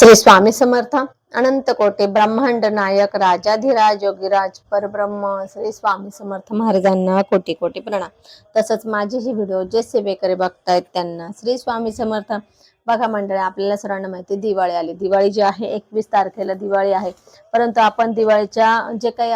श्री स्वामी समर्थ अनंत कोटे ब्रह्मांड नायक राजाधिराज योगीराज परब्रह्म श्री स्वामी समर्थ महाराजांना कोटी कोटी प्रणाम. तसंच माझे ही व्हिडिओ जे सेवेकरी बघतायत त्यांना श्री स्वामी समर्थ बघा मंडळी आपल्याला सर्वांना माहिती दिवाळी आली. दिवाळी जी आहे एकवीस तारखेला दिवाळी आहे. परंतु आपण दिवाळीच्या जे काही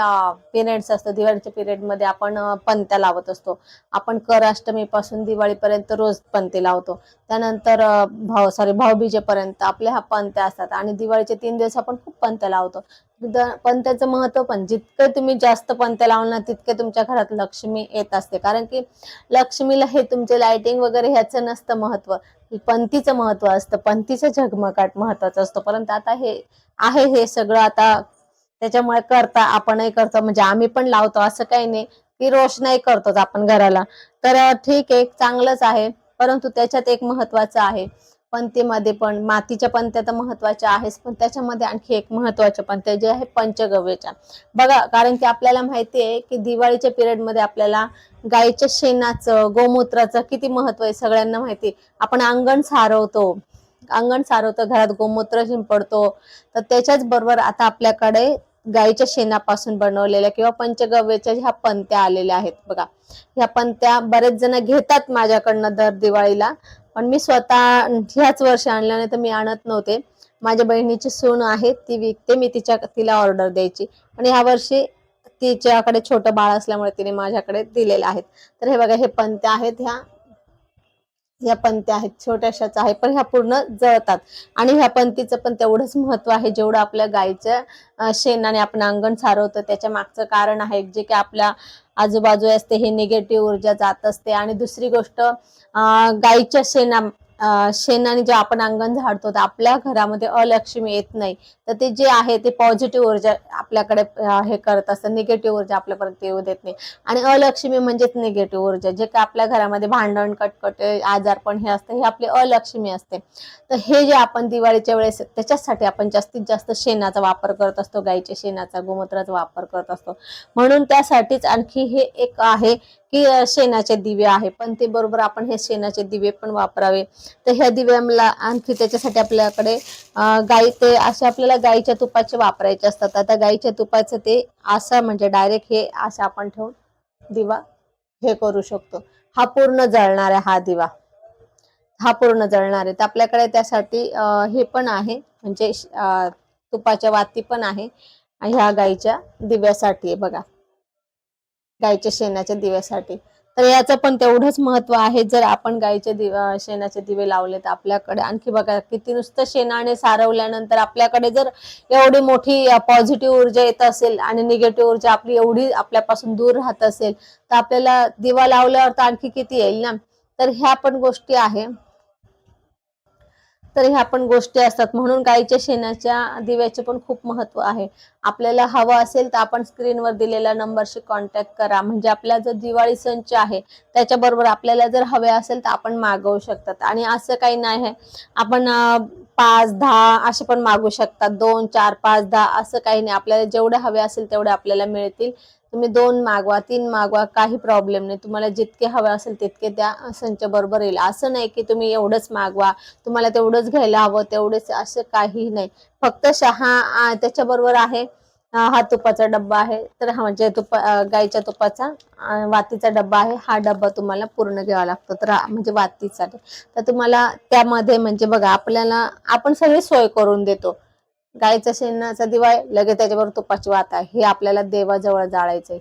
पिरियड्स असतं दिवाळीच्या पिरियडमध्ये आपण पंत्या लावत असतो. आपण कर अष्टमीपासून दिवाळीपर्यंत रोज पंते लावतो. त्यानंतर भाव सॉरी भाऊबीजेपर्यंत आपल्या हा पंत्या असतात. आणि दिवाळीचे तीन दिवस आपण खूप पंत्या लावतो. पंत्याचं महत्त्व पण जितकं तुम्ही जास्त पंत्या लावणार तितके तुमच्या घरात लक्ष्मी येत असते. कारण की लक्ष्मीला हे तुमचे लाइटिंग वगैरे ह्याचं नसतं महत्त्व. पंथीचं महत्त्व असतं. पंथीचं झगमगाट महत्वाचं असतं. परंतु आता हे आहे हे सगळं आता त्याच्यामुळे करता आपणही करतो. म्हणजे आम्ही पण लावतो. असं काही नाही की रोषणाई करतोच आपण घराला. तर ठीक आहे चांगलंच आहे. परंतु त्याच्यात एक महत्वाचं आहे. पंथीमध्ये पण मातीच्या पंत्या तर महत्त्वाच्या आहेच पण त्याच्यामध्ये आणखी एक महत्त्वाच्या पंत्या जे आहे पंचगव्यच्या. बघा कारण की आपल्याला माहिती आहे की दिवाळीच्या पिरियडमध्ये आपल्याला गाईच्या शेणाचं गोमूत्राचं किती महत्त्व आहे सगळ्यांना माहिती आपण अंगण सारवतो अंगण सारवतो घरात गोमूत्र शिंपडतो तर त्याच्याच बरोबर आता आपल्याकडे गाईच्या शेणापासून बनवलेल्या किंवा पंचगव्याच्या ह्या पंत्या आलेल्या आहेत. बघा ह्या पंत्या बरेच जण घेतात माझ्याकडनं दर दिवाळीला पण मी स्वतः ह्याच वर्षी आणल्याने नाही तर मी आणत नव्हते. माझ्या बहिणीची सून आहे ती विकते मी तिच्या तिला ऑर्डर द्यायची. आणि ह्या वर्षी तिच्याकडे छोटं बाळ असल्यामुळे तिने माझ्याकडे दिलेले आहेत. तर हे बघा हे पंत्या आहेत ह्या. ह्या पंत्या आहेत छोट्याशाच आहे पण ह्या पूर्ण जळतात. आणि ह्या पंथीचं पण तेवढंच महत्त्व आहे जेवढं आपल्या गाईच्या शेणाने आपण अंगण सारवतो त्याच्या मागचं कारण आहे जे की आपल्या आजूबाजू असते हे निगेटिव्ह ऊर्जा जात असते. आणि दुसरी गोष्ट गाईच्या शेणा शेणाने जे आपण अंगण झाडतो तर आपल्या घरामध्ये अलक्ष्मी येत नाही. तर ते जे आहे ते पॉझिटिव्ह ऊर्जा आपल्याकडे हे करत असतं. निगेटिव्ह ऊर्जा आपल्यापर्यंत येऊ देत नाही. आणि अलक्ष्मी म्हणजेच निगेटिव्ह ऊर्जा जे काय आपल्या घरामध्ये भांडण कटकट आजारपण हे असतं हे आपली अलक्ष्मी असते. तर हे जे आपण दिवाळीच्या वेळेस त्याच्यासाठी आपण जास्तीत जास्त शेणाचा वापर करत असतो. गाईच्या शेणाचा गोमूत्राचा वापर करत असतो. म्हणून त्यासाठीच आणखी हे एक आहे की शेणाचे दिवे आहे. पण ते बरोबर आपण हे शेणाचे दिवे पण वापरावे. तर ह्या दिव्याला आणखी त्याच्यासाठी आपल्याकडे गाई ते असे आपल्याला गाईच्या तुपाचे वापरायचे असतात. आता गाईच्या तुपाचं ते असं म्हणजे डायरेक्ट हे असं आपण ठेवून दिवा हे करू शकतो. हा पूर्ण जळणार आहे हा दिवा. हा पूर्ण जळणार आहे. तर आपल्याकडे त्यासाठी हे पण आहे. म्हणजे तुपाच्या वाती पण आहे. ह्या गाईच्या दिव्यासाठी आहे बघा. गाईच्या शेणाच्या दिव्यासाठी. तर याचं पण तेवढंच महत्त्व आहे. जर आपण गाईचे दिवा शेणाचे दिवे लावले तर आपल्याकडे आणखी बघा किती नुसतं शेणाने सारवल्यानंतर आपल्याकडे जर एवढी मोठी पॉझिटिव्ह ऊर्जा येत असेल आणि निगेटिव्ह ऊर्जा आपली एवढी आपल्यापासून दूर राहत असेल तर आपल्याला दिवा लावल्यावर तर आणखी किती येईल ना? तर ह्या पण गोष्टी आहे. तर ह्या पण गोष्टी असतात. म्हणून गाईच्या शेणाच्या दिव्याचे पण खूप महत्त्व आहे. आपल्याला हवं असेल तर आपण स्क्रीनवर दिलेल्या नंबरशी कॉन्टॅक्ट करा. म्हणजे आपला जो दिवाळी संच आहे त्याच्याबरोबर आपल्याला जर हवे असेल तर आपण मागवू शकतात. आणि असं काही नाही आहे. आपण पाच दहा असे पण मागू शकतात दोन चार पाच दहा असं काही नाही. आपल्याला जेवढे हवे असेल तेवढे आपल्याला मिळतील. तुम्ही दोन मागवा तीन मागवा काही प्रॉब्लेम नाही. तुम्हाला जितके हवे असेल तितके त्या संच बरोबर येईल. असं नाही की तुम्ही एवढंच मागवा. तुम्हाला तेवढंच घ्यायला हवं तेवढंच असं काही नाही. फक्त शहा त्याच्याबरोबर आहे हा तुपाचा डब्बा आहे. तर हा म्हणजे तुपा गाईच्या तुपाचा वातीचा डब्बा आहे. हा डब्बा तुम्हाला पूर्ण घ्यावा लागतो. तर म्हणजे वातीसाठी तर तुम्हाला त्यामध्ये म्हणजे बघा आपल्याला आपण सगळी सोय करून देतो. गाईचा शेणाचा दिवा आहे लगेच त्याच्याबरोबर तुपाची वात आहे. हे आपल्याला देवाजवळ जाळायचंय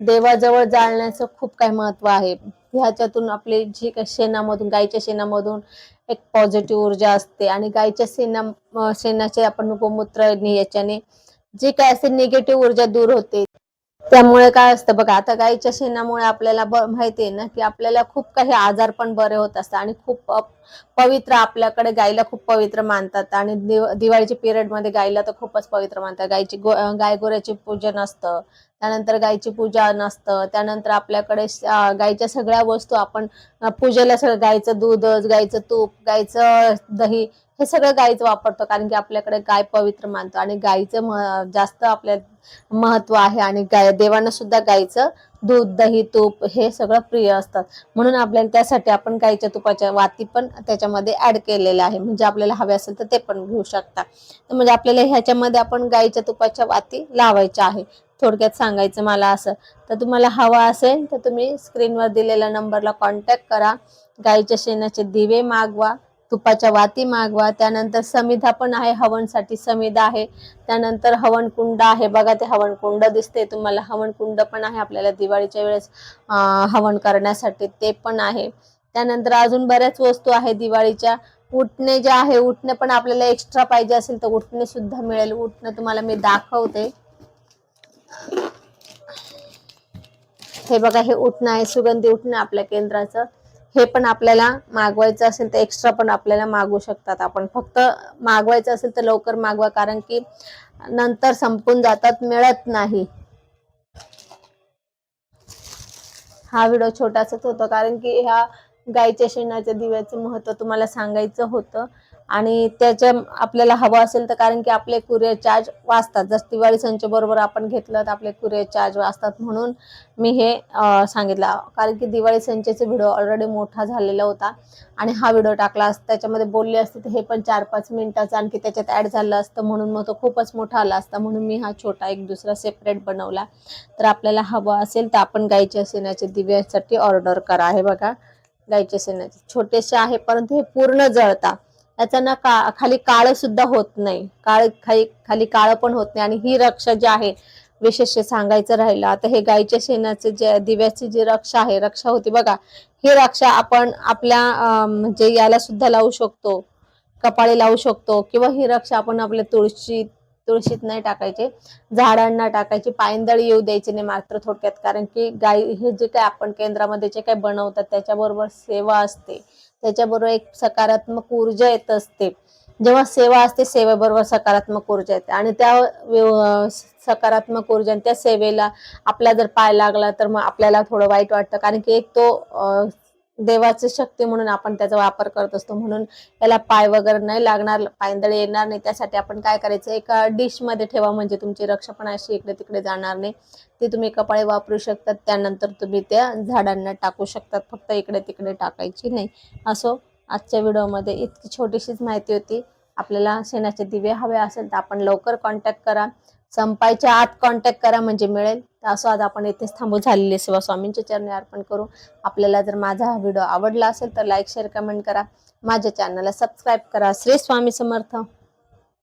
देवाजवळ जाळण्याचं खूप काही महत्त्व आहे. ह्याच्यातून आपले जी काही शेणामधून गाईच्या शेणामधून एक पॉझिटिव्ह ऊर्जा असते. आणि गाईच्या शेणा शेणाचे आपण गोमूत्र याच्याने जी काय असते निगेटिव्ह ऊर्जा दूर होते. त्यामुळे काय असतं बघा आता गाईच्या शेणामुळे आपल्याला माहिती आहे ना की आपल्याला खूप काही आजार पण बरे होत असतात आणि खूप पवित्र आपल्याकडे गाईला खूप पवित्र मानतात आणि दिवाळीच्या पिरियडमध्ये गाईला तर खूपच पवित्र मानतात. गायची गो गाय गोऱ्याचे पूजन असतं त्यानंतर गायची पूजा नसतं त्यानंतर आपल्याकडे गाईच्या गायच्या सगळ्या वस्तू आपण पूजेला सगळं गायचं दूध गायचं तूप गायचं दही हे सगळं गाईचं वापरतो कारण की आपल्याकडे गाय पवित्र मानतो आणि गाईचं म- जास्त आपल्या महत्त्व आहे आणि गाय देवांना सुद्धा गाईचं दूध दही तूप हे सगळं प्रिय असतात. म्हणून आपल्याला त्यासाठी आपण गाईच्या तुपाच्या वाती पण त्याच्यामध्ये ऍड केलेल्या आहे. म्हणजे आपल्याला हवे असेल तर ते पण घेऊ शकता. तर म्हणजे आपल्याला ह्याच्यामध्ये आपण गाईच्या तुपाच्या वाती लावायच्या आहे. थोडक्यात सांगायचं मला असं. तर तुम्हाला हवा असेल तर तुम्ही स्क्रीनवर दिलेल्या नंबरला कॉन्टॅक्ट करा. गाईच्या शेणाचे दिवे मागवा. तुपाच्या वाती मागवा. त्यानंतर समिधा पण आहे हवनसाठी समिधा आहे. त्यानंतर हवनकुंड आहे. बघा ते हवनकुंड दिसते तुम्हाला. हवनकुंड पण आहे आपल्याला दिवाळीच्या वेळेस हवन करण्यासाठी. ते पण आहे. त्यानंतर अजून बऱ्याच वस्तू आहे दिवाळीच्या. उठणे जे आहे उठणे पण आपल्याला एक्स्ट्रा पाहिजे असेल तर उठणे सुद्धा मिळेल. उठणं तुम्हाला मी दाखवते. हे बघा हे उठणं आहे. सुगंधी उठणं आपल्या केंद्राचं. हे पण आपल्याला मागवायचं असेल तर एक्स्ट्रा पण आपल्याला मागवू शकतात. आपण फक्त मागवायचं असेल तर लवकर मागवा कारण की नंतर संपून जातात मिळत नाही. हा व्हिडिओ छोटासाच होता कारण की ह्या गाईच्या शेणाच्या दिव्याचं महत्त्व तुम्हाला सांगायचं होतं. आणि त्याच्या आपल्याला हवं असेल तर कारण की आपले कुरिअर चार्ज वाचतात. जर दिवाळी संचबरोबर आपण घेतलं तर आपले कुरिअर चार्ज वाचतात म्हणून मी हे सांगितलं. कारण की दिवाळी संचेचा व्हिडिओ ऑलरेडी मोठा झालेला होता आणि हा व्हिडिओ टाकला असता. त्याच्यामध्ये बोलले असते तर हे पण चार पाच मिनिटाचं आणखी त्याच्यात ॲड झालं असतं म्हणून मग तो खूपच मोठा आला असता. म्हणून मी हा छोटा एक दुसरा सेपरेट बनवला. तर आपल्याला हवं असेल तर आपण गाईच्या शेणाच्या दिव्यासाठी ऑर्डर करा. हे बघा गाईच्या शेणाचे छोटेसे आहे परंतु हे पूर्ण जळतात त्याचा ना का खाली काळ सुद्धा होत नाही. काळ खाली खाली काळ पण होत नाही. आणि ही रक्षा जी आहे विशेष सांगायचं राहिलं आता हे गाईच्या शेणाचे जे दिव्याची जी रक्षा आहे रक्षा होती बघा ही रक्षा आपण आपल्या म्हणजे याला सुद्धा लावू शकतो कपाळी लावू शकतो किंवा ही रक्षा आपण आपल्या तुळशी तुळशीत नाही टाकायचे झाडांना टाकायची पायंदळी येऊ द्यायची नाही मात्र थोडक्यात कारण की गाई हे जे काय आपण केंद्रामध्ये जे काय बनवतात त्याच्याबरोबर सेवा असते. त्याच्याबरोबर एक सकारात्मक ऊर्जा येत असते. जेव्हा सेवा असते सेवेबरोबर सकारात्मक ऊर्जा येते. आणि त्या व्यव- सकारात्मक ऊर्जा आणि त्या सेवेला आपला जर पाय लागला तर मग आपल्याला थोडं वाईट वाटतं. कारण की एक तो देवाची शक्ती म्हणून आपण त्याचा वापर करत असतो. म्हणून त्याला पाय वगैरे नाही लागणार पायंदळे येणार नाही. त्यासाठी आपण काय करायचं? एका डिशमध्ये ठेवा. म्हणजे तुमची रक्षा पण अशी इकडे तिकडे जाणार नाही. ते तुम्ही कपाळे वापरू शकतात. त्यानंतर तुम्ही त्या झाडांना टाकू शकतात. फक्त इकडे तिकडे टाकायची नाही. असो आजच्या व्हिडिओमध्ये इतकी छोटीशीच माहिती होती. आपल्याला शेणाचे दिवे हवे असेल तर आपण लवकर कॉन्टॅक्ट करा. संपायच्या आत कॉन्टॅक्ट करा म्हणजे मिळेल. तर असं आज आपण येथेच थांबू झालेले सेवा स्वामींच्या चरणी अर्पण करू. आपल्याला जर माझा हा व्हिडिओ आवडला असेल तर लाईक शेअर कमेंट करा. माझ्या चॅनलला सबस्क्राईब करा. श्री स्वामी समर्थ.